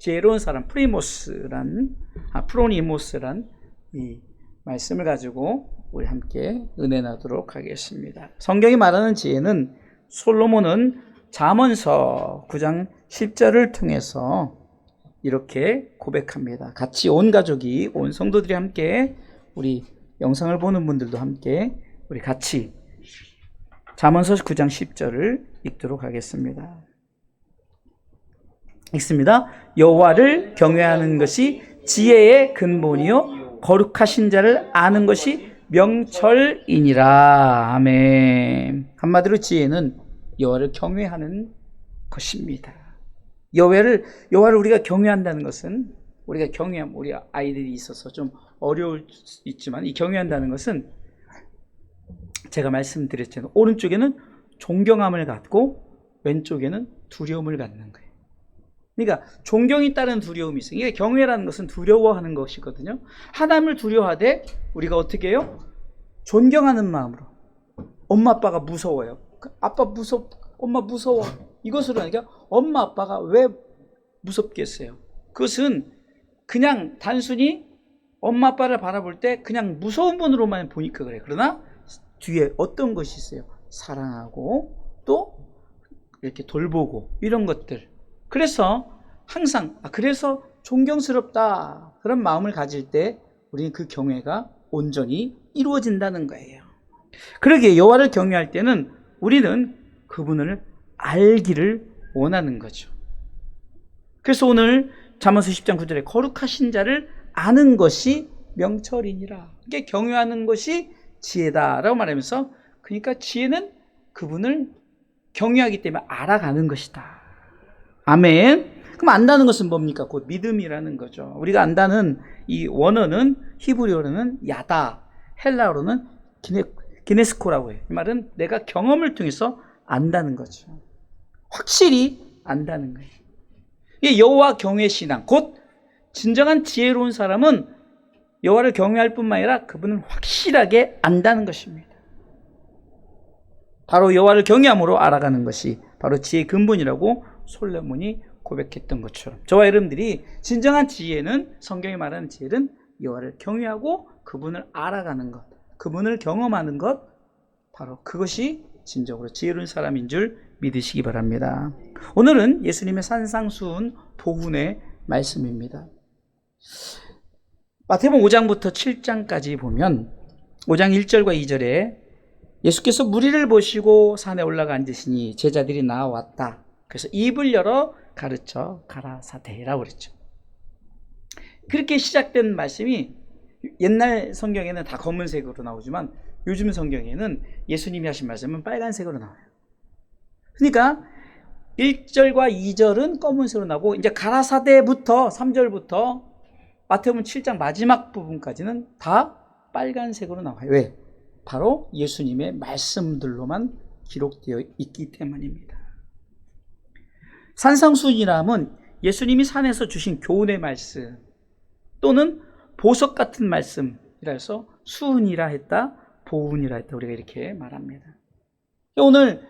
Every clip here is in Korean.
지혜로운 사람 프리모스란 아, 프로니모스란 이 말씀을 가지고 우리 함께 은혜 나도록 하겠습니다. 성경이 말하는 지혜는 솔로몬은 잠언서 9장 10절을 통해서 이렇게 고백합니다. 같이 온 가족이 온 성도들이 함께 우리 영상을 보는 분들도 함께 우리 같이 잠언서 9장 10절을 읽도록 하겠습니다. 읽습니다. 여호와를 경외하는 것이 지혜의 근본이요 거룩하신 자를 아는 것이 명철이니라. 아멘. 한마디로 지혜는 여호와를 경외하는 것입니다. 여호와를 여호와를 우리가 경외한다는 것은 우리가 경외함 우리 아이들이 있어서 좀 어려울 수 있지만 이 경외한다는 것은 제가 말씀드렸잖아요. 오른쪽에는 존경함을 갖고 왼쪽에는 두려움을 갖는 거예요. 그러니까 존경이 따른 두려움이 있어요. 이게 경외라는 것은 두려워하는 것이거든요. 하나님을 두려워하되 우리가 어떻게 해요? 존경하는 마음으로. 엄마 아빠가 무서워요. 그 아빠 무섭, 엄마 무서워. 이것으로 하니까 엄마 아빠가 왜 무섭겠어요? 그것은 그냥 단순히 엄마 아빠를 바라볼 때 그냥 무서운 분으로만 보니까 그래. 그러나 뒤에 어떤 것이 있어요? 사랑하고 또 이렇게 돌보고 이런 것들. 그래서 항상 아 그래서 존경스럽다 그런 마음을 가질 때 우리는 그 경외가 온전히 이루어진다는 거예요. 그러기에 여호와를 경외할 때는 우리는 그분을 알기를 원하는 거죠. 그래서 오늘 잠언서 10장 9절에 거룩하신 자를 아는 것이 명철이니라. 이게 경외하는 것이 지혜다라고 말하면서 그러니까 지혜는 그분을 경외하기 때문에 알아가는 것이다. 아멘. 그럼 안다는 것은 뭡니까? 곧 믿음이라는 거죠. 우리가 안다는 이 원어는 히브리어로는 야다, 헬라어로는 기네, 기네스코라고 해요. 이 말은 내가 경험을 통해서 안다는 거죠. 확실히 안다는 거예요. 이 여호와 경외 신앙, 곧 진정한 지혜로운 사람은 여호와를 경외할 뿐만 아니라 그분을 확실하게 안다는 것입니다. 바로 여호와를 경외함으로 알아가는 것이 바로 지혜의 근본이라고 솔로몬이 고백했던 것처럼 저와 여러분들이 진정한 지혜는 성경이 말하는 지혜는 여호와를 경외하고 그분을 알아가는 것, 그분을 경험하는 것 바로 그것이 진정으로 지혜로운 사람인 줄 믿으시기 바랍니다. 오늘은 예수님의 산상수훈 보훈의 말씀입니다. 마태복음 5장부터 7장까지 보면 5장 1절과 2절에 예수께서 무리를 보시고 산에 올라가 앉으시니 제자들이 나왔다. 그래서 입을 열어 가르쳐 가라사대라고 그랬죠. 그렇게 시작된 말씀이 옛날 성경에는 다 검은색으로 나오지만 요즘 성경에는 예수님이 하신 말씀은 빨간색으로 나와요. 그러니까 1절과 2절은 검은색으로 나오고 이제 가라사대부터 3절부터 마태복음 7장 마지막 부분까지는 다 빨간색으로 나와요. 왜? 바로 예수님의 말씀들로만 기록되어 있기 때문입니다. 산상수훈이라면 예수님이 산에서 주신 교훈의 말씀 또는 보석 같은 말씀이라 해서 수훈이라 했다, 보훈이라 했다 우리가 이렇게 말합니다. 오늘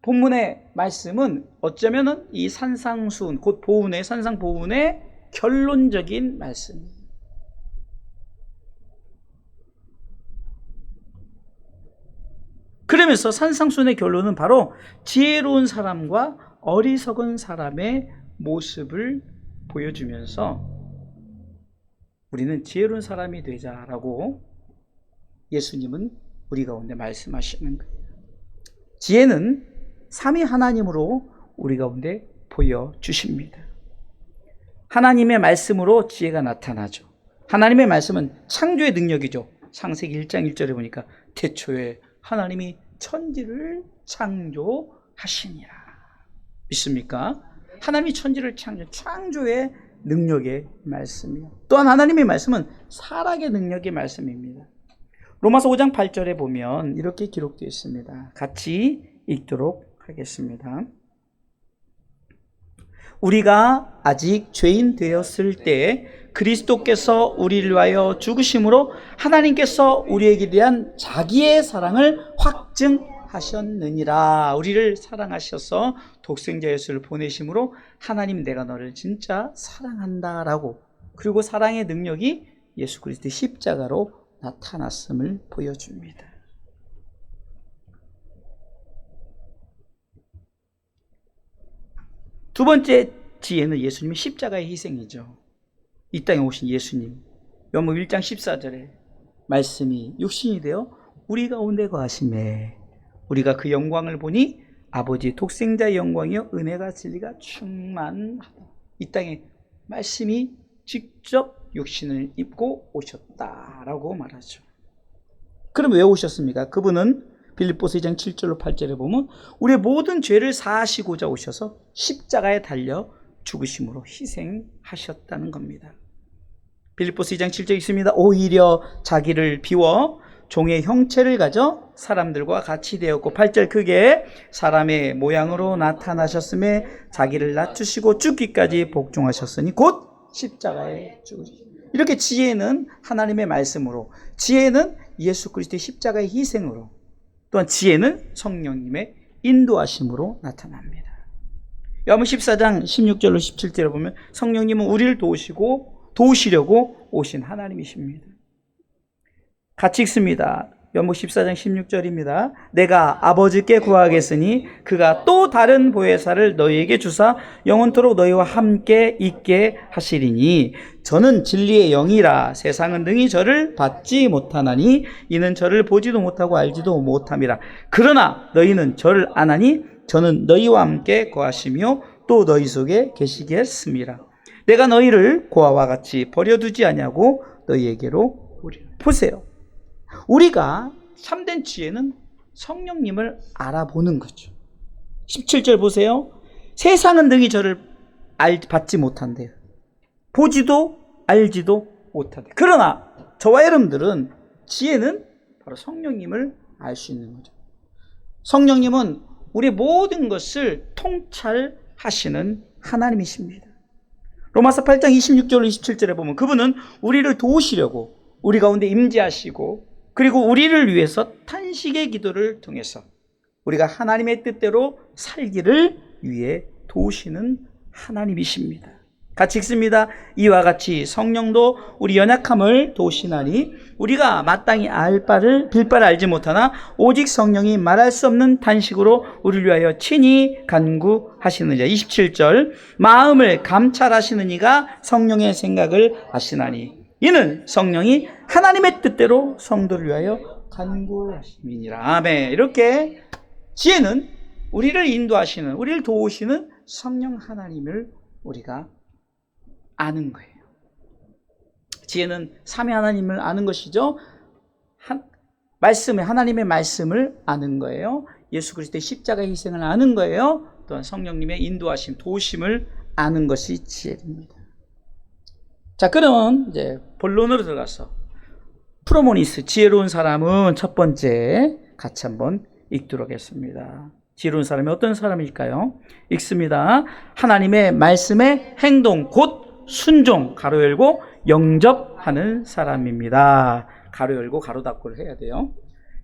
본문의 말씀은 어쩌면은 이 산상수훈 곧 보훈의 산상보훈의 결론적인 말씀입니다. 그러면서 산상순의 결론은 바로 지혜로운 사람과 어리석은 사람의 모습을 보여주면서 우리는 지혜로운 사람이 되자라고 예수님은 우리 가운데 말씀하시는 거예요. 지혜는 삼위 하나님으로 우리 가운데 보여주십니다. 하나님의 말씀으로 지혜가 나타나죠. 하나님의 말씀은 창조의 능력이죠. 창세기 1장 1절에 보니까 태초에 하나님이 천지를 창조하시니라. 믿습니까? 하나님이 천지를 창조, 창조의 능력의 말씀이요. 또한 하나님의 말씀은 살아의 능력의 말씀입니다. 로마서 5장 8절에 보면 이렇게 기록되어 있습니다. 같이 읽도록 하겠습니다. 우리가 아직 죄인 되었을 때 그리스도께서 우리를 위하여 죽으심으로 하나님께서 우리에게 대한 자기의 사랑을 하셨느니라. 우리를 사랑하셔서 독생자 예수를 보내심으로 하나님 내가 너를 진짜 사랑한다라고 그리고 사랑의 능력이 예수 그리스도의 십자가로 나타났음을 보여줍니다. 두 번째 지혜는 예수님의 십자가의 희생이죠. 이 땅에 오신 예수님. 요한복음 1장 14절에 말씀이 육신이 되어 우리 가운데 거하심에 우리가 그 영광을 보니 아버지 독생자의 영광이요 은혜가 진리가 충만하다. 이 땅에 말씀이 직접 육신을 입고 오셨다라고 말하죠. 그럼 왜 오셨습니까? 그분은 빌립보서 2장 7절로 8절에 보면 우리의 모든 죄를 사하시고자 오셔서 십자가에 달려 죽으심으로 희생하셨다는 겁니다. 빌립보스 2장 7절 있습니다. 오히려 자기를 비워 종의 형체를 가져 사람들과 같이 되었고 8절 크게 사람의 모양으로 나타나셨음에 자기를 낮추시고 죽기까지 복종하셨으니 곧 십자가에 죽으시. 이렇게 지혜는 하나님의 말씀으로 지혜는 예수 그리스도의 십자가의 희생으로 또한 지혜는 성령님의 인도하심으로 나타납니다. 요한복음 14장 16절로 17절에 보면 성령님은 우리를 도우시고 도우시려고 오신 하나님이십니다. 같이 읽습니다. 연목 14장 16절입니다. 내가 아버지께 구하겠으니 그가 또 다른 보혜사를 너희에게 주사 영원토록 너희와 함께 있게 하시리니 저는 진리의 영이라 세상은 능히 저를 받지 못하나니 이는 저를 보지도 못하고 알지도 못함이라 그러나 너희는 저를 아나니 저는 너희와 함께 거하시며 또 너희 속에 계시게 했습니다. 내가 너희를 고아와 같이 버려두지 아니하고 너희에게로. 보세요. 우리가 참된 지혜는 성령님을 알아보는 거죠. 17절 보세요. 세상은 능히 저를 알, 받지 못한대요. 보지도 알지도 못한대. 그러나 저와 여러분들은 지혜는 바로 성령님을 알 수 있는 거죠. 성령님은 우리 모든 것을 통찰하시는 하나님이십니다. 로마서 8장 26절 27절에 보면 그분은 우리를 도우시려고 우리 가운데 임재하시고 그리고 우리를 위해서 탄식의 기도를 통해서 우리가 하나님의 뜻대로 살기를 위해 도우시는 하나님이십니다. 같이 읽습니다. 이와 같이 성령도 우리 연약함을 도우시나니 우리가 마땅히 알 바를 빌 바를 알지 못하나 오직 성령이 말할 수 없는 탄식으로 우리를 위하여 친히 간구하시는 자. 27절 마음을 감찰하시는 이가 성령의 생각을 아시나니 이는 성령이 하나님의 뜻대로 성도를 위하여 간구하심이니라. 아멘. 이렇게 지혜는 우리를 인도하시는 우리를 도우시는 성령 하나님을 우리가 아는 거예요. 지혜는 삼위 하나님을 아는 것이죠. 한, 말씀의 하나님의 말씀을 아는 거예요. 예수 그리스도의 십자가 희생을 아는 거예요. 또한 성령님의 인도하심, 도우심을 아는 것이 지혜입니다. 자, 그러면 이제 본론으로 들어가서 프로모니스 지혜로운 사람은 첫 번째 같이 한번 읽도록 하겠습니다. 지혜로운 사람이 어떤 사람일까요? 읽습니다. 하나님의 말씀의 행동 곧 순종 가로 열고 영접하는 사람입니다. 가로 열고 가로 닫고를 해야 돼요.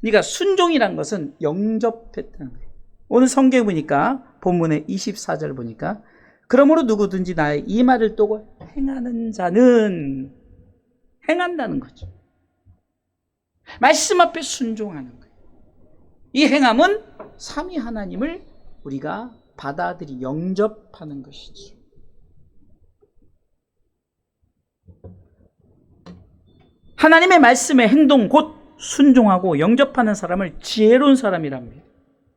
그러니까 순종이란 것은 영접했다는 거예요. 오늘 성경 보니까 본문의 24절 보니까 그러므로 누구든지 나의 이 말을 또 행하는 자는 행한다는 거죠. 말씀 앞에 순종하는 거예요. 이 행함은 삼위 하나님을 우리가 받아들이 영접하는 것이죠. 하나님의 말씀에 행동 곧 순종하고 영접하는 사람을 지혜로운 사람이랍니다.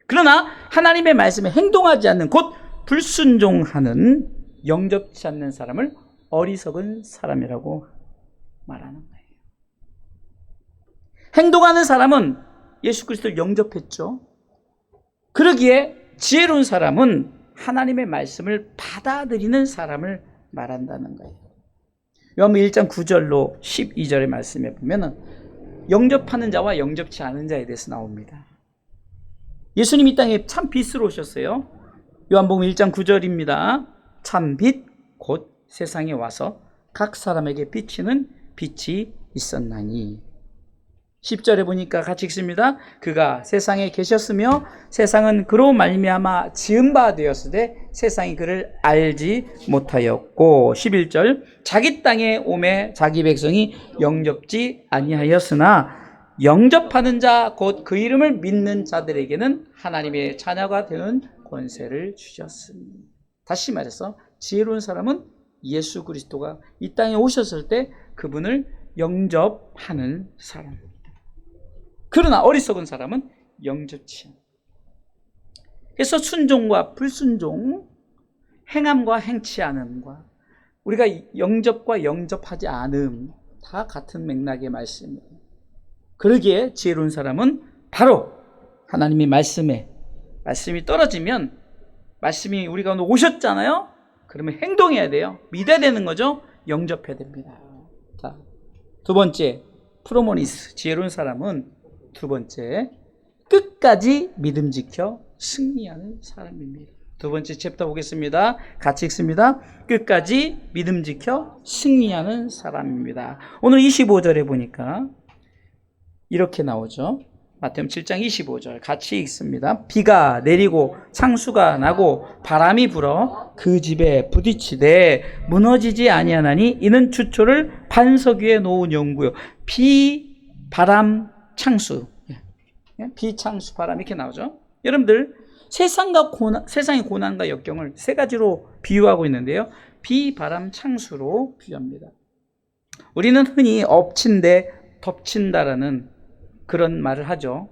그러나 하나님의 말씀에 행동하지 않는 곧 불순종하는 영접치 않는 사람을 어리석은 사람이라고 말하는 거예요. 행동하는 사람은 예수 그리스도를 영접했죠. 그러기에 지혜로운 사람은 하나님의 말씀을 받아들이는 사람을 말한다는 거예요. 요한복음 1장 9절로 12절의 말씀에 보면은 영접하는 자와 영접치 않은 자에 대해서 나옵니다. 예수님 이 땅에 참 빛으로 오셨어요. 요한복음 1장 9절입니다. 참 빛 곧 세상에 와서 각 사람에게 비치는 빛이 있었나니 10절에 보니까 같이 읽습니다. 그가 세상에 계셨으며 세상은 그로 말미암아 지은 바 되었으되 세상이 그를 알지 못하였고 11절 자기 땅에 오매 자기 백성이 영접지 아니하였으나 영접하는 자 곧 그 이름을 믿는 자들에게는 하나님의 자녀가 되는 권세를 주셨습니다. 다시 말해서 지혜로운 사람은 예수 그리스도가 이 땅에 오셨을 때 그분을 영접하는 사람입니다. 그러나 어리석은 사람은 영접치. 그래서 순종과 불순종, 행함과 행치 않음과 우리가 영접과 영접하지 않음 다 같은 맥락의 말씀이에요. 그러기에 지혜로운 사람은 바로 하나님의 말씀에 말씀이 떨어지면 말씀이 우리 가운데 오셨잖아요. 그러면 행동해야 돼요. 믿어야 되는 거죠. 영접해야 됩니다. 자, 두 번째 프로모니스 지혜로운 사람은 두 번째 끝까지 믿음 지켜 승리하는 사람입니다. 두 번째 챕터 보겠습니다. 같이 읽습니다. 끝까지 믿음 지켜 승리하는 사람입니다. 오늘 25절에 보니까 이렇게 나오죠. 마태음 7장 25절 같이 읽습니다. 비가 내리고 창수가 나고 바람이 불어 그 집에 부딪히되 무너지지 아니하나니 이는 주초를 반석 위에 놓은 연구요. 비, 바람, 창수. 예, 비, 창수, 바람 이렇게 나오죠. 여러분들 세상과 고난, 세상의 고난과 역경을 세 가지로 비유하고 있는데요. 비, 바람, 창수로 비유합니다. 우리는 흔히 엎친데 덮친다라는 그런 말을 하죠.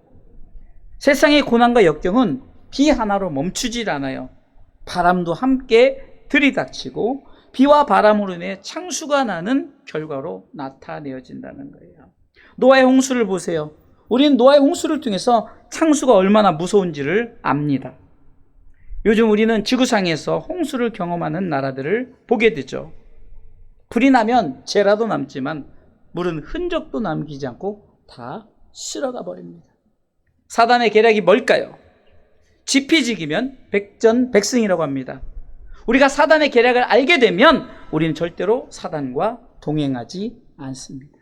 세상의 고난과 역경은 비 하나로 멈추질 않아요. 바람도 함께 들이닥치고 비와 바람으로 인해 창수가 나는 결과로 나타내어진다는 거예요. 노아의 홍수를 보세요. 우리는 노아의 홍수를 통해서 창수가 얼마나 무서운지를 압니다. 요즘 우리는 지구상에서 홍수를 경험하는 나라들을 보게 되죠. 불이 나면 재라도 남지만 물은 흔적도 남기지 않고 다 실어가 버립니다. 사단의 계략이 뭘까요? 지피지기면 백전백승이라고 합니다. 우리가 사단의 계략을 알게 되면 우리는 절대로 사단과 동행하지 않습니다.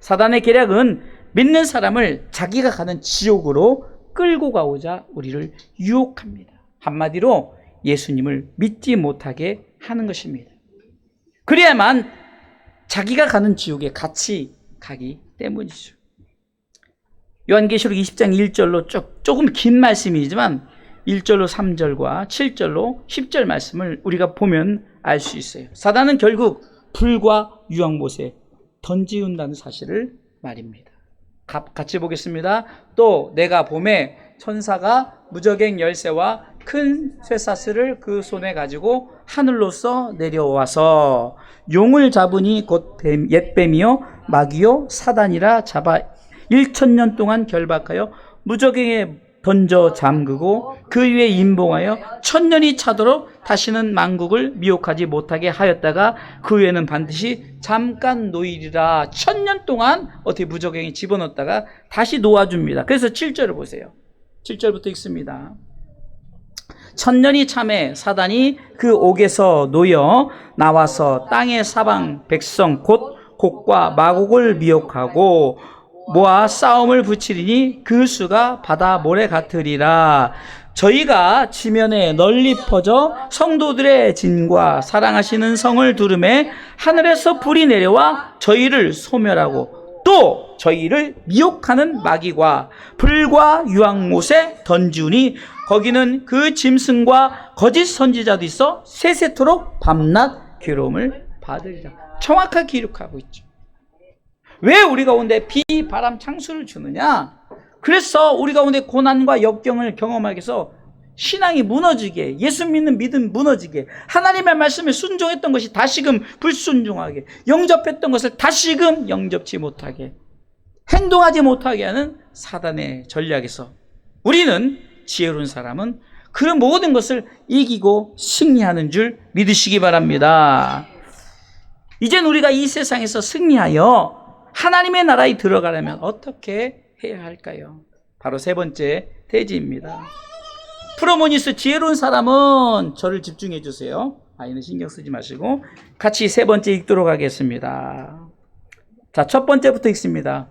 사단의 계략은 믿는 사람을 자기가 가는 지옥으로 끌고 가고자 우리를 유혹합니다. 한마디로 예수님을 믿지 못하게 하는 것입니다. 그래야만 자기가 가는 지옥에 같이 가기 때문이죠. 요한계시록 20장 1절로 쭉, 조금 긴 말씀이지만 1절로 3절과 7절로 10절 말씀을 우리가 보면 알 수 있어요. 사단은 결국 불과 유황못에 던지운다는 사실을 말입니다. 같이 보겠습니다. 또 내가 봄에 천사가 무적행 열쇠와 큰 쇠사슬을 그 손에 가지고 하늘로서 내려와서 용을 잡으니 곧 뱀, 옛뱀이요 마귀요 사단이라 잡아 1천년 동안 결박하여 무적행에 던져 잠그고 그 위에 임봉하여 천년이 차도록 다시는 만국을 미혹하지 못하게 하였다가 그 후에는 반드시 잠깐 놓이리라 천년 동안 어떻게 무적행에 집어넣었다가 다시 놓아줍니다. 그래서 7절을 보세요. 7절부터 읽습니다. 천년이 참에 사단이 그 옥에서 놓여 나와서 땅의 사방 백성 곧 곡과 마곡을 미혹하고 모아 싸움을 붙이리니 그 수가 바다 모래 같으리라. 저희가 지면에 널리 퍼져 성도들의 진과 사랑하시는 성을 두름에 하늘에서 불이 내려와 저희를 소멸하고 또 저희를 미혹하는 마귀와 불과 유황못에 던지우니 거기는 그 짐승과 거짓 선지자도 있어 세세토록 밤낮 괴로움을 받으리라. 정확하게 기록하고 있죠. 왜 우리 가운데 비, 바람, 창수를 주느냐? 그래서 우리 가운데 고난과 역경을 경험하게 해서 신앙이 무너지게, 예수 믿는 믿음 무너지게, 하나님의 말씀에 순종했던 것이 다시금 불순종하게, 영접했던 것을 다시금 영접치 못하게, 행동하지 못하게 하는 사단의 전략에서 우리는 지혜로운 사람은 그 모든 것을 이기고 승리하는 줄 믿으시기 바랍니다. 이젠 우리가 이 세상에서 승리하여 하나님의 나라에 들어가려면 어떻게 해야 할까요? 바로 세 번째 대지입니다. 프로모니스 지혜로운 사람은 저를 집중해 주세요. 아이는 신경 쓰지 마시고 같이 세 번째 읽도록 하겠습니다. 자, 첫 번째부터 읽습니다.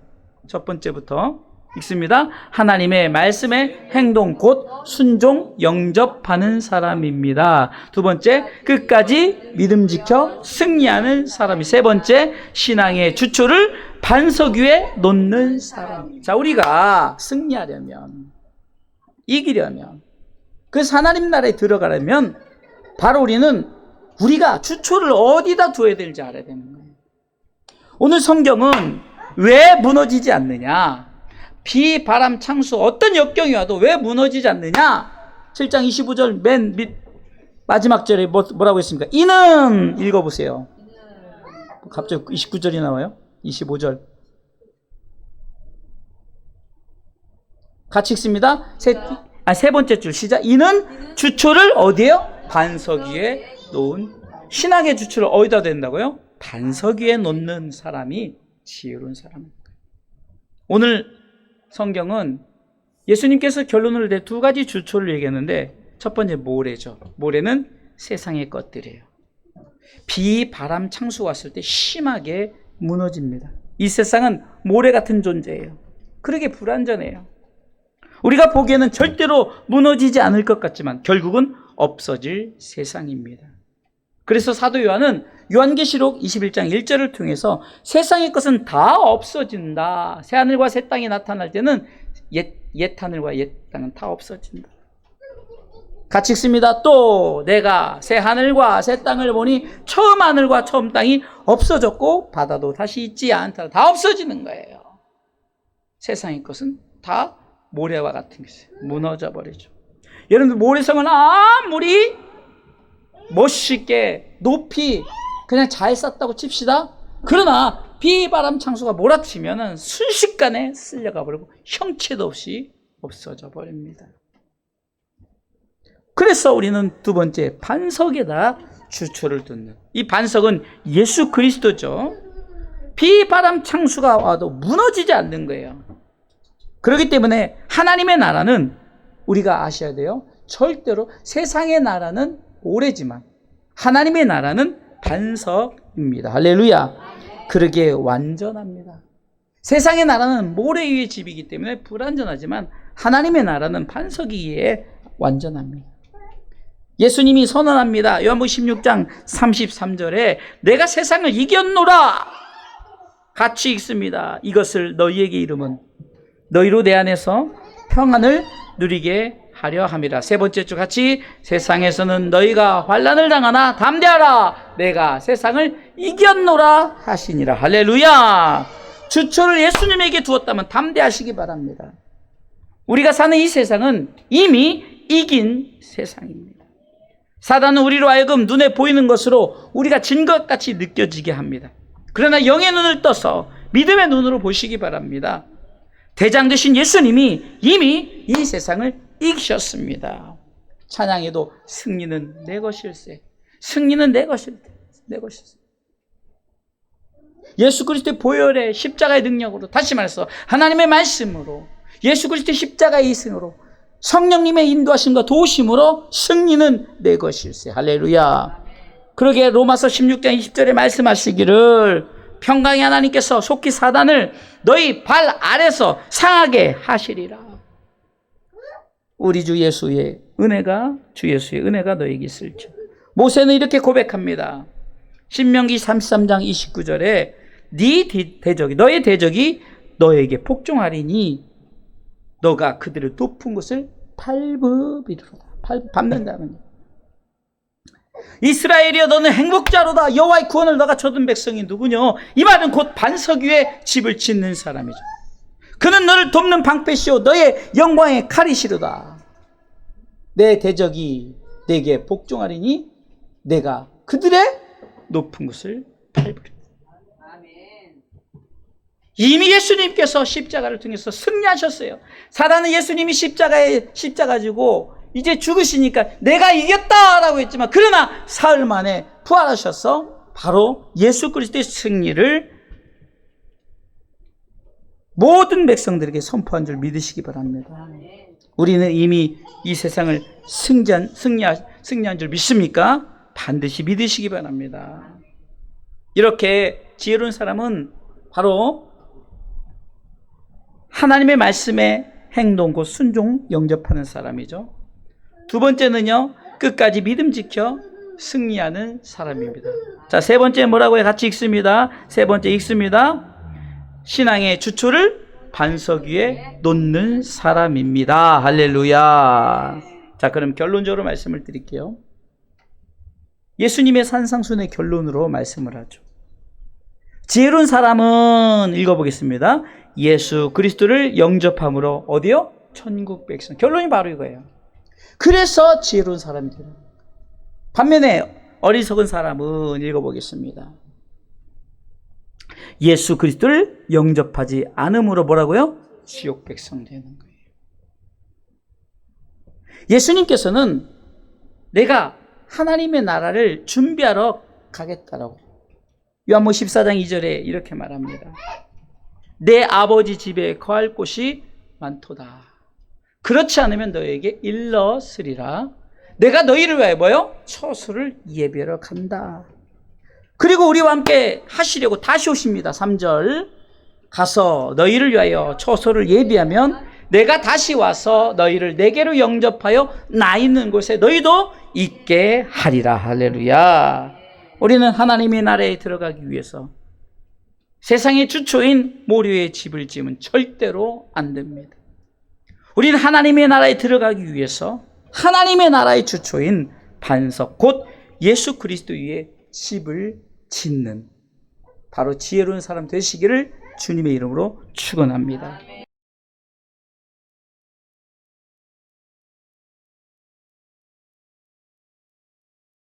첫 번째부터 읽습니다. 하나님의 말씀에 행동 곧 순종 영접하는 사람입니다. 두 번째 끝까지 믿음 지켜 승리하는 사람이 세 번째 신앙의 주초를 반석 위에 놓는 사람. 자 우리가 승리하려면 이기려면 그 하나님 나라에 들어가려면 바로 우리는 우리가 주초를 어디다 두어야 될지 알아야 되는 거예요. 오늘 성경은 왜 무너지지 않느냐? 비, 바람, 창수 어떤 역경이 와도 왜 무너지지 않느냐? 7장 25절 맨 밑 마지막 절에 뭐, 뭐라고 했습니까? 이는 읽어보세요. 갑자기 29절이 나와요. 25절. 같이 읽습니다. 세, 아, 세 번째 줄 시작. 이는 주초를 어디에요? 반석 위에 놓은 신학의 주초를 어디다 된다고요? 반석 위에 놓는 사람이 지혜로운 사람입니다. 오늘 성경은 예수님께서 결론을 내 두 가지 주초를 얘기했는데 첫 번째 모래죠. 모래는 세상의 것들이에요. 비, 바람, 창수 왔을 때 심하게 무너집니다. 이 세상은 모래 같은 존재예요. 그러게 불완전해요. 우리가 보기에는 절대로 무너지지 않을 것 같지만 결국은 없어질 세상입니다. 그래서 사도 요한은 요한계시록 21장 1절을 통해서 세상의 것은 다 없어진다. 새 하늘과 새 땅이 나타날 때는 옛, 옛 하늘과 옛 땅은 다 없어진다. 같이 읽습니다. 또 내가 새 하늘과 새 땅을 보니 처음 하늘과 처음 땅이 없어졌고 바다도 다시 있지 않다. 다 없어지는 거예요. 세상의 것은 다 모래와 같은 것이 무너져 버리죠. 여러분들 모래성은 아무리 멋있게 높이 그냥 잘 쌌다고 칩시다. 그러나 비바람 창수가 몰아치면은 순식간에 쓸려가 버리고 형체도 없이 없어져 버립니다. 그래서 우리는 두 번째 반석에다 주초를 두는 이 반석은 예수 그리스도죠. 비바람 창수가 와도 무너지지 않는 거예요. 그렇기 때문에 하나님의 나라는 우리가 아셔야 돼요. 절대로 세상의 나라는 오래지만 하나님의 나라는 반석입니다. 할렐루야. 그러기에 완전합니다. 세상의 나라는 모래 위의 집이기 때문에 불완전하지만 하나님의 나라는 반석이기에 완전합니다. 예수님이 선언합니다. 요한복 16장 33절에 내가 세상을 이겼노라 같이 읽습니다. 이것을 너희에게 이름은 너희로 내 안에서 평안을 누리게 하려 함이라. 세 번째 주 같이 세상에서는 너희가 환란을 당하나 담대하라. 내가 세상을 이겼노라 하시니라. 할렐루야. 주초를 예수님에게 두었다면 담대하시기 바랍니다. 우리가 사는 이 세상은 이미 이긴 세상입니다. 사단은 우리로 하여금 눈에 보이는 것으로 우리가 진 것 같이 느껴지게 합니다. 그러나 영의 눈을 떠서 믿음의 눈으로 보시기 바랍니다. 대장 되신 예수님이 이미 이 세상을 이기셨습니다. 찬양에도 승리는 내 것일세. 승리는 내 것일 내 것일세. 예수 그리스도의 보혈의 십자가의 능력으로 다시 말해서 하나님의 말씀으로 예수 그리스도의 십자가의 이승으로 성령님의 인도하심과 도우심으로 승리는 내 것일세. 할렐루야. 그러게 로마서 16장 20절에 말씀하시기를 평강의 하나님께서 속히 사단을 너희 발 아래서 상하게 하시리라. 우리 주 예수의 은혜가 주 예수의 은혜가 너에게 있을지. 모세는 이렇게 고백합니다. 신명기 33장 29절에 네 대적이 너의 대적이 너에게 복종하리니 너가 그들을 높은 곳을 밟으리로다. 밟는다는 이스라엘이여 너는 행복자로다. 여호와의 구원을 너가 얻은 백성이 누구뇨? 이 말은 곧 반석 위에 집을 짓는 사람이죠. 그는 너를 돕는 방패시오. 너의 영광의 칼이시로다. 내 대적이 내게 복종하리니 내가 그들의 높은 곳을 밟으리다 이미 예수님께서 십자가를 통해서 승리하셨어요. 사단은 예수님이 십자가에 십자가 지고 이제 죽으시니까 내가 이겼다라고 했지만 그러나 사흘 만에 부활하셔서 바로 예수 그리스도의 승리를 모든 백성들에게 선포한 줄 믿으시기 바랍니다. 우리는 이미 이 세상을 승리한, 승리한, 승리한 줄 믿습니까? 반드시 믿으시기 바랍니다. 이렇게 지혜로운 사람은 바로 하나님의 말씀에 행동 곧 순종 영접하는 사람이죠. 두 번째는요. 끝까지 믿음 지켜 승리하는 사람입니다. 자, 세 번째 뭐라고 해? 같이 읽습니다. 세 번째 읽습니다. 신앙의 주초를 반석 위에 놓는 사람입니다. 할렐루야. 자, 그럼 결론적으로 말씀을 드릴게요. 예수님의 산상순의 결론으로 말씀을 하죠. 지혜로운 사람은 읽어보겠습니다. 예수 그리스도를 영접함으로 어디요? 천국 백성. 결론이 바로 이거예요. 그래서 지혜로운 사람이. 반면에 어리석은 사람은 읽어보겠습니다. 예수 그리스도를 영접하지 않음으로 뭐라고요? 지옥 백성 되는 거예요. 예수님께서는 내가 하나님의 나라를 준비하러 가겠다라고 요한복 14장 2절에 이렇게 말합니다. 내 아버지 집에 거할 곳이 많도다. 그렇지 않으면 너에게 일러스리라. 내가 너희를 위하여 뭐요? 처소를 예배하러 간다. 그리고 우리와 함께 하시려고 다시 오십니다. 3절. 가서 너희를 위하여 처소를 예비하면 내가 다시 와서 너희를 내게로 영접하여 나 있는 곳에 너희도 있게 하리라. 할렐루야. 우리는 하나님의 나라에 들어가기 위해서 세상의 주초인 모류의 집을 지으면 절대로 안 됩니다. 우리는 하나님의 나라에 들어가기 위해서 하나님의 나라의 주초인 반석, 곧 예수 그리스도 위에 집을 짓는 바로 지혜로운 사람 되시기를 주님의 이름으로 축원합니다.